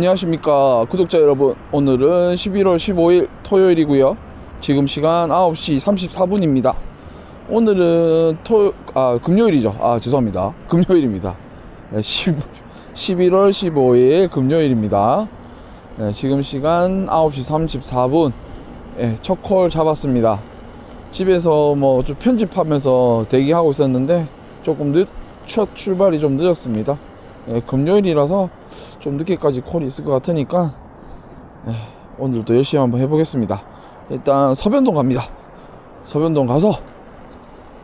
안녕하십니까 구독자 여러분. 오늘은 11월 15일 토요일이고요. 지금 시간 9시 34분입니다. 오늘은 토, 아, 금요일이죠. 아 죄송합니다. 금요일입니다. 네, 10, 11월 15일 금요일입니다. 네, 지금 시간 9시 34분. 네, 첫콜 잡았습니다. 집에서 뭐 좀 편집하면서 대기하고 있었는데 조금 늦, 첫 출발이 좀 늦었습니다 예, 금요일이라서 좀 늦게까지 콜이 있을 것 같으니까 예, 오늘도 열심히 한번 해보겠습니다. 일단 서변동 갑니다. 서변동 가서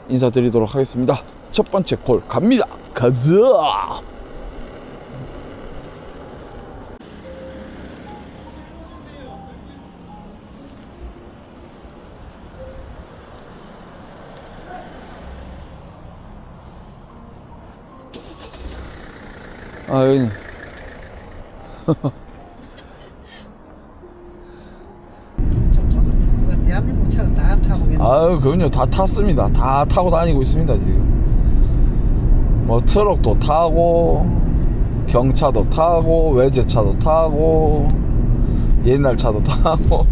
인사드리도록 하겠습니다. 첫 번째 콜 갑니다. 가자. 아 여기. 참 조선 뭐 대한민국 차는 다 타고 아유 그럼요. 다 탔습니다. 다 타고 다니고 있습니다 지금. 뭐 트럭도 타고 경차도 타고 외제차도 타고 옛날 차도 타고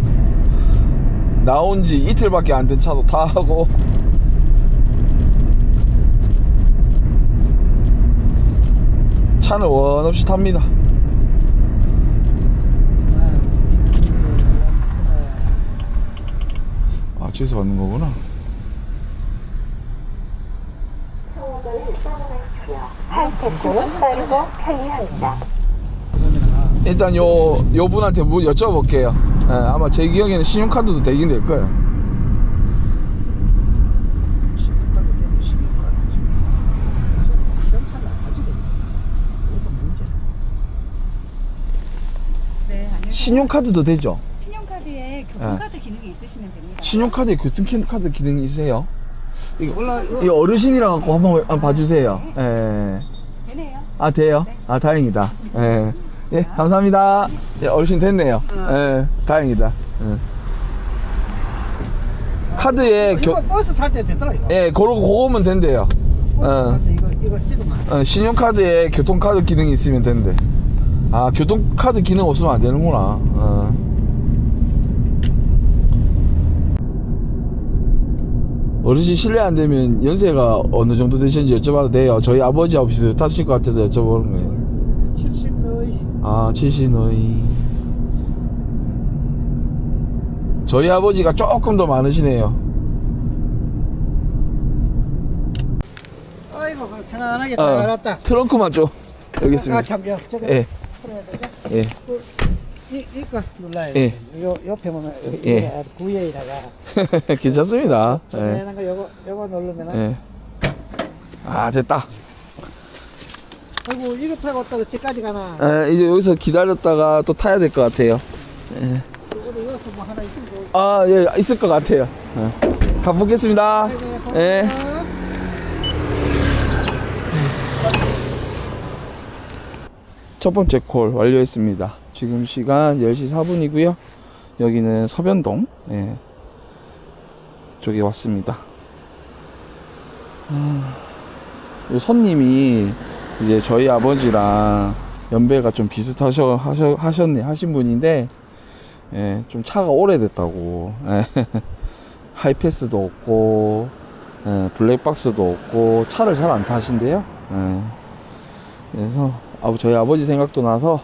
나온 지 이틀밖에 안 된 차도 타고 차는 원 없이 탑니다 아 저기서 받는 거구나. 일단 요, 요 분한테 뭐 여쭤볼게요. 예, 아마 제 기억에는 신용카드도 되긴 될 거예요. 신용카드 되면 신용카드 그래서 현찰 나가지도 이것도 문제 네, 안녕하세요. 신용카드도 되죠? 신용카드에 교통카드 기능이 있으시면 됩니다. 신용카드에 교통카드 기능이 있으세요? 이거, 몰라 이거 이거 어르신이랑 갖고 한번, 한번 봐주세요. 예. 되네요. 아, 돼요? 아, 다행이다. 예. 예, 감사합니다. 예, 어르신 됐네요. 예, 다행이다. 예. 카드에 교, 이거 버스 탈 때 되더라 이거 예, 그러고 그거면 된대요. 버스 어. 탈 때 이거 이거 찍으면 안 돼. 어, 신용카드에 교통카드 기능이 있으면 된대. 아, 교통카드 기능 없으면 안 되는구나. 어. 어르신 실례 안 되면 연세가 어느 정도 되시는지 여쭤봐도 돼요. 저희 아버지 아버지도 타실 것 같아서 여쭤보는 거예요. 70 너희 아, 70너이. 저희 아버지가 조금 더 많으시네요. 아이고 그래, 편안하게 잘 알았다 트렁크만 좀 여기 있습니다. 아참 여 저거 예, 되죠 예. 그, 이 이거 눌러야 예. 돼. 요 옆에 보면 예. 구에다가 괜찮습니다. 예. 거 요거 요거 누르면 은 예. 아, 됐다. 아이고 이거 타고 또 집까지 가나 에, 이제 여기서 기다렸다가 또 타야 될 것 같아요. 요거도 여기서 뭐 하나 있으면 좋을 아, 예, 있을 것 같아요. 예. 가보겠습니다. 예. 첫 번째 콜 완료했습니다. 지금 시간 10시 4분이고요. 여기는 서변동. 예. 쪽에 왔습니다. 아, 요 손님이 이제 저희 아버지랑 연배가 좀 비슷하셔 하셔, 하셨네 하신 분인데 예, 좀 차가 오래됐다고 예, 하이패스도 없고 예, 블랙박스도 없고 차를 잘 안 타신대요 예, 그래서 저희 아버지 생각도 나서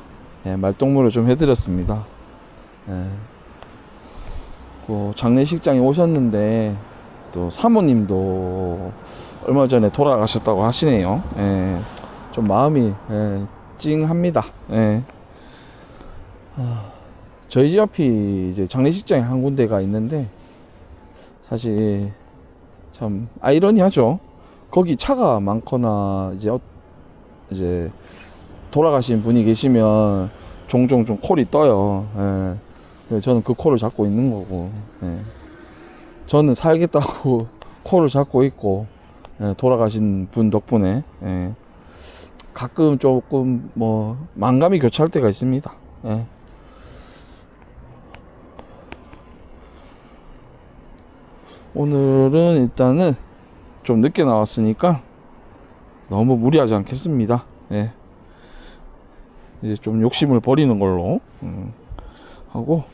예, 말동무를 좀 해드렸습니다. 예, 그 장례식장에 오셨는데 또 사모님도 얼마 전에 돌아가셨다고 하시네요. 예, 좀 마음이 예, 찡합니다. 예. 아, 저희 집 앞이 이제 장례식장이 한 군데가 있는데 사실 참 아이러니하죠. 거기 차가 많거나 이제 어- 이제 돌아가신 분이 계시면 종종 좀 콜이 떠요. 예. 그래서 저는 그 콜을 잡고 있는 거고. 예. 저는 살겠다고 콜을 잡고 있고 예, 돌아가신 분 덕분에 예. 가끔 조금 뭐 만감이 교차할 때가 있습니다. 예. 오늘은 일단은 좀 늦게 나왔으니까 너무 무리하지 않겠습니다. 예. 이제 좀 욕심을 버리는 걸로. 음, 하고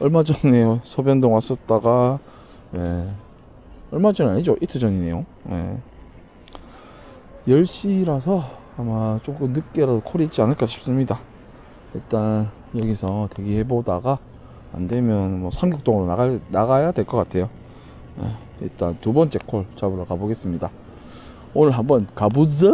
얼마 전에 서변동 왔었다가 예, 얼마 전 아니죠. 이틀 전이네요. 예. 10시라서 아마 조금 늦게라도 콜이 있지 않을까 싶습니다. 일단 여기서 대기해 보다가 안 되면 뭐 삼국동으로 나갈, 나가야 될 것 같아요. 예, 일단 두 번째 콜 잡으러 가보겠습니다. 오늘 한번 가보자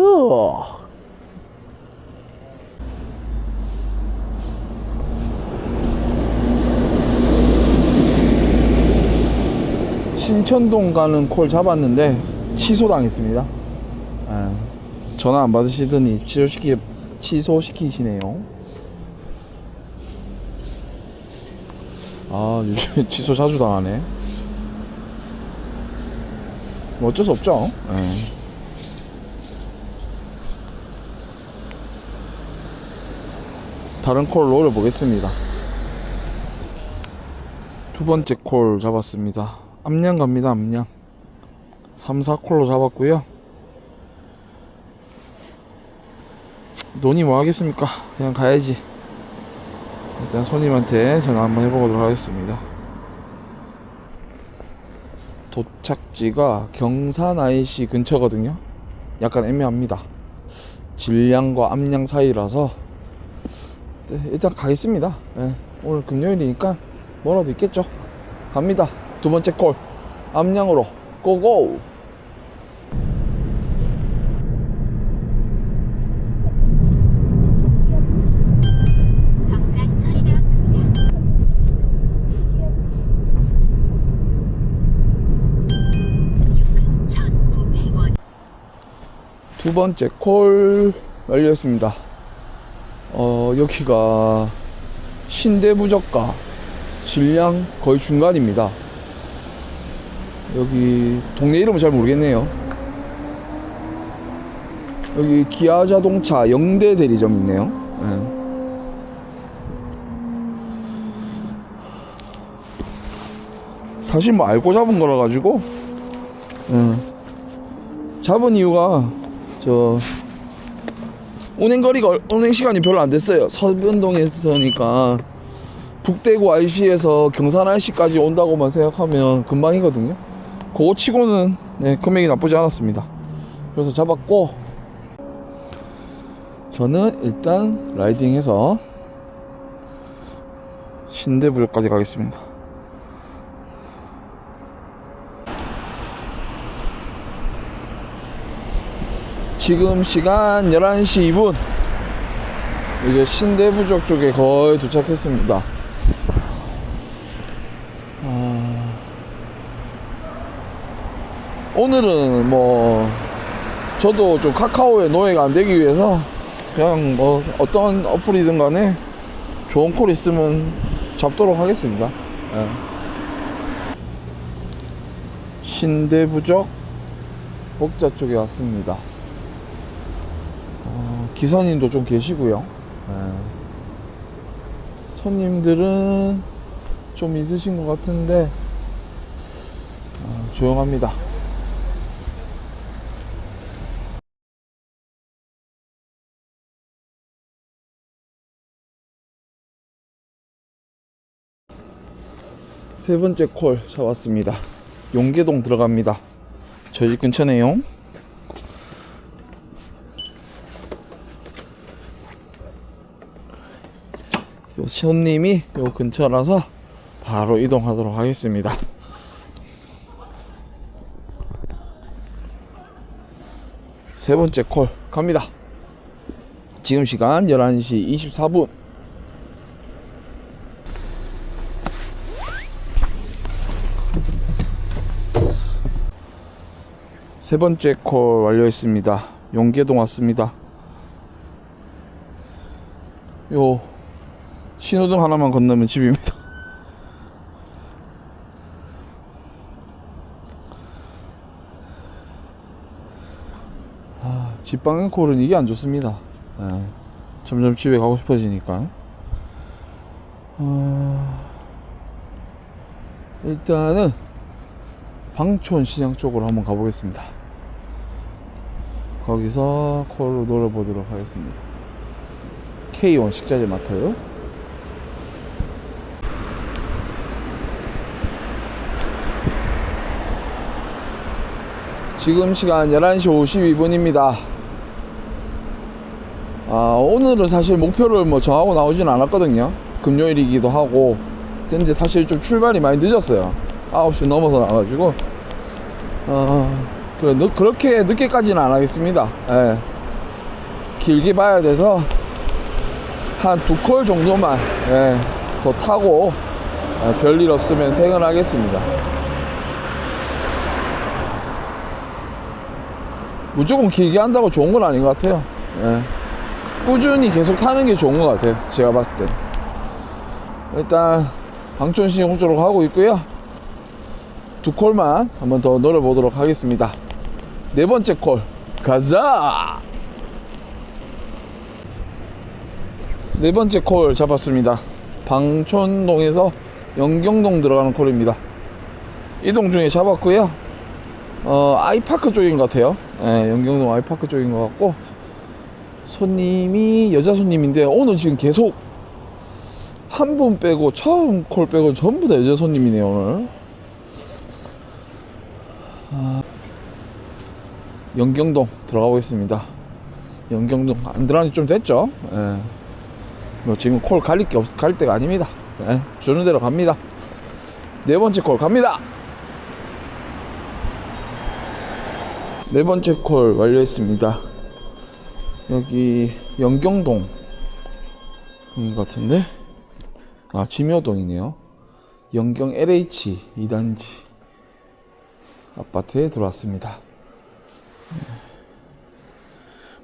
신천동 가는 콜 잡았는데 취소당했습니다. 아, 전화 안 받으시더니 취소시키 취소시키시네요. 아 요즘 취소 자주 당하네. 뭐 어쩔 수 없죠. 예. 다른 콜 노려보겠습니다. 두 번째 콜 잡았습니다. 암양 갑니다, 암양. 3, 4콜로 잡았고요. 논이 뭐 하겠습니까? 그냥 가야지. 일단 손님한테 전화 한번 해보도록 하겠습니다. 도착지가 경산 IC 근처거든요. 약간 애매합니다. 질량과 암양 사이라서 네, 일단 가겠습니다. 예, 오늘 금요일이니까 뭐라도 있겠죠. 갑니다. 두 번째 콜 암양으로 고고. 정상 처리되었습니다. 요금 1,900원. 두 번째 콜 완료했습니다. 어, 여기가 신대부적과 질량 거의 중간입니다. 여기 동네 이름은 잘 모르겠네요. 여기 기아 자동차 영대 대리점 있네요. 예. 사실 뭐 알고 잡은 거라 가지고 예. 잡은 이유가 저 운행 거리가 얼- 운행 시간이 별로 안 됐어요. 서변동에서니까 북대구 IC에서 경산 IC까지 온다고만 생각하면 금방이거든요. 그거 치고는 네, 금액이 나쁘지 않았습니다. 그래서 잡았고 저는 일단 라이딩해서 신대부역까지 가겠습니다. 지금 시간 11시 2분 이제 신대부적 쪽에 거의 도착했습니다 오늘은 뭐 저도 좀 카카오의 노예가 안 되기 위해서 그냥 뭐 어떤 어플이든 간에 좋은 콜 있으면 잡도록 하겠습니다 예. 신대부적 복자 쪽에 왔습니다 어, 기사님도 좀 계시고요. 예. 손님들은 좀 있으신 것 같은데 어, 조용합니다. 세 번째 콜 잡았습니다. 용계동 들어갑니다. 저희 집 근처네요. 요 손님이 요 근처라서 바로 이동하도록 하겠습니다. 세 번째 콜 갑니다. 지금 시간 11시 24분. 세 번째 콜 완료했습니다. 용계동 왔습니다. 요 신호등 하나만 건너면 집입니다. 아, 집방향 콜은 이게 안 좋습니다. 예, 점점 집에 가고 싶어지니까. 어, 일단은 방촌 시장 쪽으로 한번 가보겠습니다. 거기서 콜을 노려보도록 하겠습니다. K1 식자재 마트. 지금 시간 11시 52분입니다. 아, 오늘은 사실 목표를 뭐 정하고 나오진 않았거든요. 금요일이기도 하고. 근데 사실 좀 출발이 많이 늦었어요. 9시 넘어서 나가지고. 어, 그렇게 늦게까지는 안 하겠습니다. 예. 길게 봐야 돼서 한 두 콜 정도만 예, 더 타고 예, 별일 없으면 퇴근하겠습니다. 무조건 길게 한다고 좋은 건 아닌 것 같아요. 예. 꾸준히 계속 타는 게 좋은 것 같아요. 제가 봤을 때. 일단 방촌시 홍조로 가고 있고요. 두 콜만 한번 더 노려보도록 하겠습니다. 네 번째 콜 가자. 네 번째 콜 잡았습니다. 방촌동에서 영경동 들어가는 콜입니다. 이동 중에 잡았고요. 어, 아이파크 쪽인 것 같아요. 예, 영경동 아이파크 쪽인 것 같고 손님이 여자 손님인데 오늘 지금 계속 한 분 빼고 처음 콜 빼고 전부 다 여자 손님이네요 오늘. 영경동 들어가 보겠습니다. 영경동 안 들어간 지 좀 됐죠. 예. 뭐 지금 콜 갈릴 게 없, 갈 때가 아닙니다. 예, 주는 대로 갑니다. 네 번째 콜 갑니다. 네 번째 콜 완료했습니다. 여기 영경동 인 같은데 아 지묘동이네요. 영경 LH 2단지 아파트에 들어왔습니다.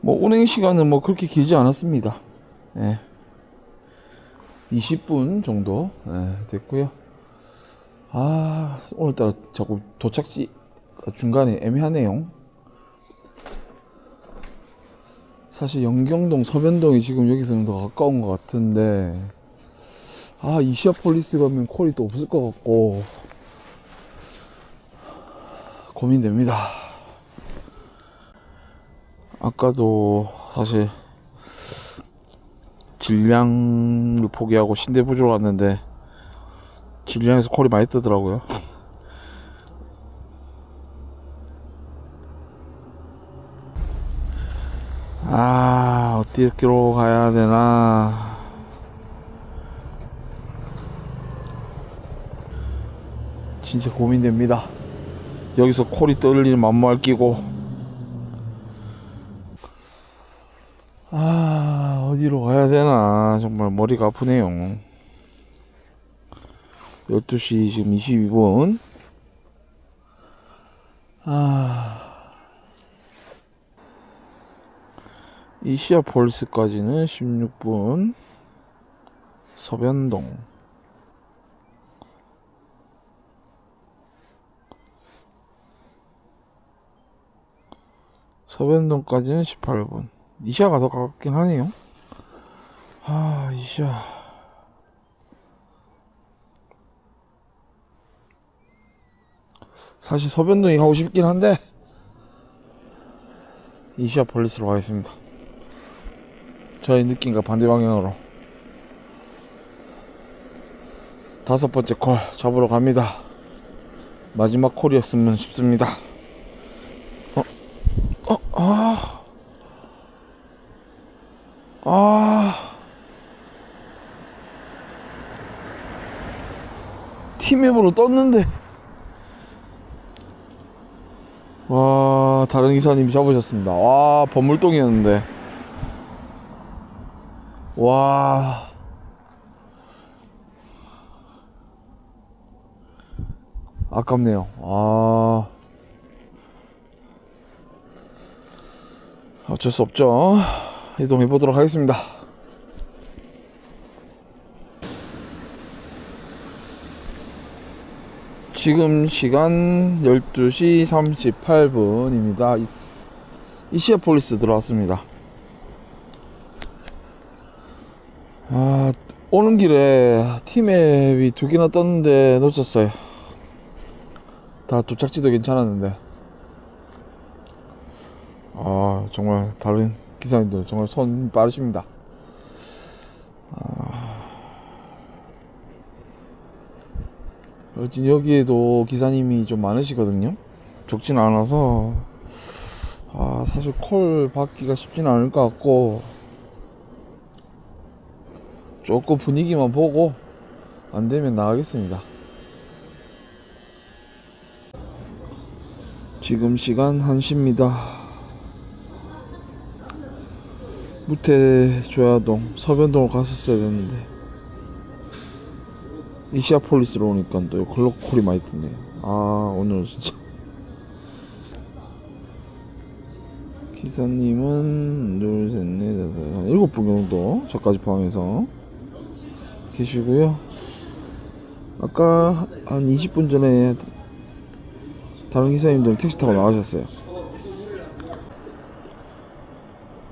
뭐 운행 시간은 뭐 그렇게 길지 않았습니다. 예. 20분 정도 예, 됐고요. 아 오늘따라 자꾸 도착지 중간에 애매하네요. 사실 영경동 서변동이 지금 여기서는 더 가까운 것 같은데 아 이시아폴리스 가면 콜이 또 없을 것 같고 고민됩니다. 아까도 사실 질량을 포기하고 신대부주로 갔는데 질량에서 콜이 많이 뜨더라고요. 아 어디로 가야 되나 진짜 고민됩니다. 여기서 콜이 떨리는 만무할 끼고 아 어디로 가야 되나. 정말 머리가 아프네요. 12시 지금 22분. 아. 이시아 폴스까지는 16분. 서변동. 서변동까지는 18분. 이시아가 더 가깝긴 하네요 아 이시아 사실 서변동이 가고 싶긴 한데 이시아 폴리스로 가겠습니다 저의 느낌과 반대 방향으로 다섯 번째 콜 잡으러 갑니다. 마지막 콜이었으면 싶습니다. 어, 어, 아, 아, 팀앱으로 떴는데, 와, 다른 기사님이 잡으셨습니다. 와, 범물동이었는데. 와. 아깝네요. 아. 어쩔 수 없죠. 이동해 보도록 하겠습니다. 지금 시간 12시 38분입니다. 이시아폴리스 들어왔습니다. 아, 오는 길에 팀앱이 두 개나 떴는데 놓쳤어요. 다 도착지도 괜찮았는데. 아, 정말 다른 기사님들 정말 손 빠르십니다. 어 쨌든 여기에도 기사님이 좀 많으시거든요. 적진 않아서 아 사실 콜 받기가 쉽진 않을 것 같고 조금 분위기만 보고 안 되면 나가겠습니다. 지금 시간 1시입니다. 무태 조야동 서변동을 갔었어야 됐는데 이시아폴리스로 오니까 또 글로콜이 많이 뜨네요. 아 오늘 진짜 기사님은 둘 셋 넷 다섯 한 일곱 분 정도 저까지 포함해서 계시고요. 아까 한 20분 전에 다른 기사님들 택시 타고 나가셨어요.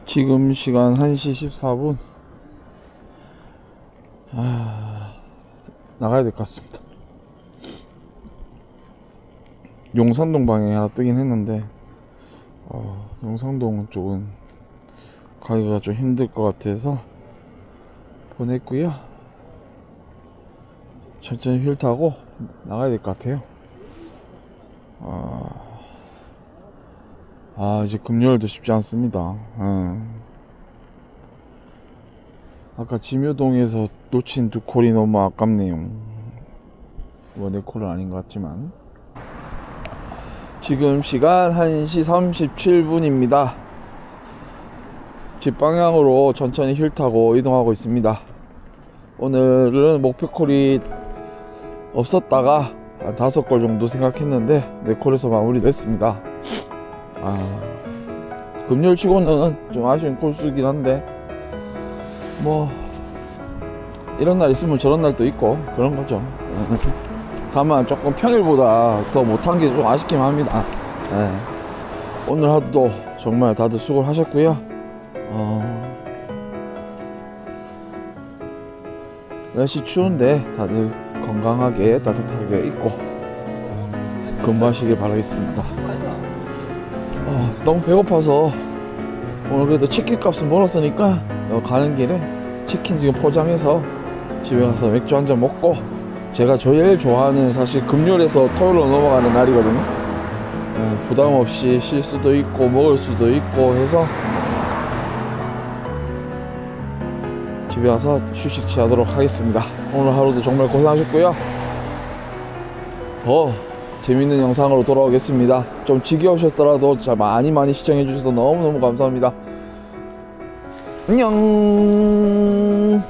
지금 시간 1시 14분. 아, 나가야 될 것 같습니다. 용산동 방향에 하나 뜨긴 했는데, 어, 용산동 쪽은 가기가 좀 힘들 것 같아서 보냈고요. 천천히 휠 타고 나가야 될 것 같아요. 아, 아 이제 금요일도 쉽지 않습니다. 예. 아까 지묘동에서 놓친 두 콜이 너무 아깝네요. 뭐내 콜은 아닌 것 같지만. 지금 시간 1시 37분입니다. 집 방향으로 천천히 휠 타고 이동하고 있습니다. 오늘은 목표 콜이 없었다가 한 다섯 골 정도 생각했는데 네 콜에서 마무리됐습니다. 아 금요일 치고는 좀 아쉬운 콜수긴 한데 뭐 이런 날 있으면 저런 날도 있고 그런 거죠. 다만 조금 평일보다 더 못한 게 좀 아쉽긴 합니다. 네. 오늘 하루도 정말 다들 수고를 하셨고요. 어... 날씨 추운데 다들 건강하게 따뜻하게 입고 근무하시길 바라겠습니다. 어, 너무 배고파서 오늘 그래도 치킨 값은 벌었으니까 어, 가는 길에 치킨 지금 포장해서 집에 가서 맥주 한 잔 먹고 제가 제일 좋아하는 사실 금요일에서 토요일로 넘어가는 날이거든요. 예, 부담 없이 쉴 수도 있고 먹을 수도 있고 해서 집에 와서 휴식 취하도록 하겠습니다. 오늘 하루도 정말 고생하셨고요. 더 재밌는 영상으로 돌아오겠습니다. 좀 지겨우셨더라도 자 많이 많이 시청해 주셔서 너무너무 감사합니다. 안녕.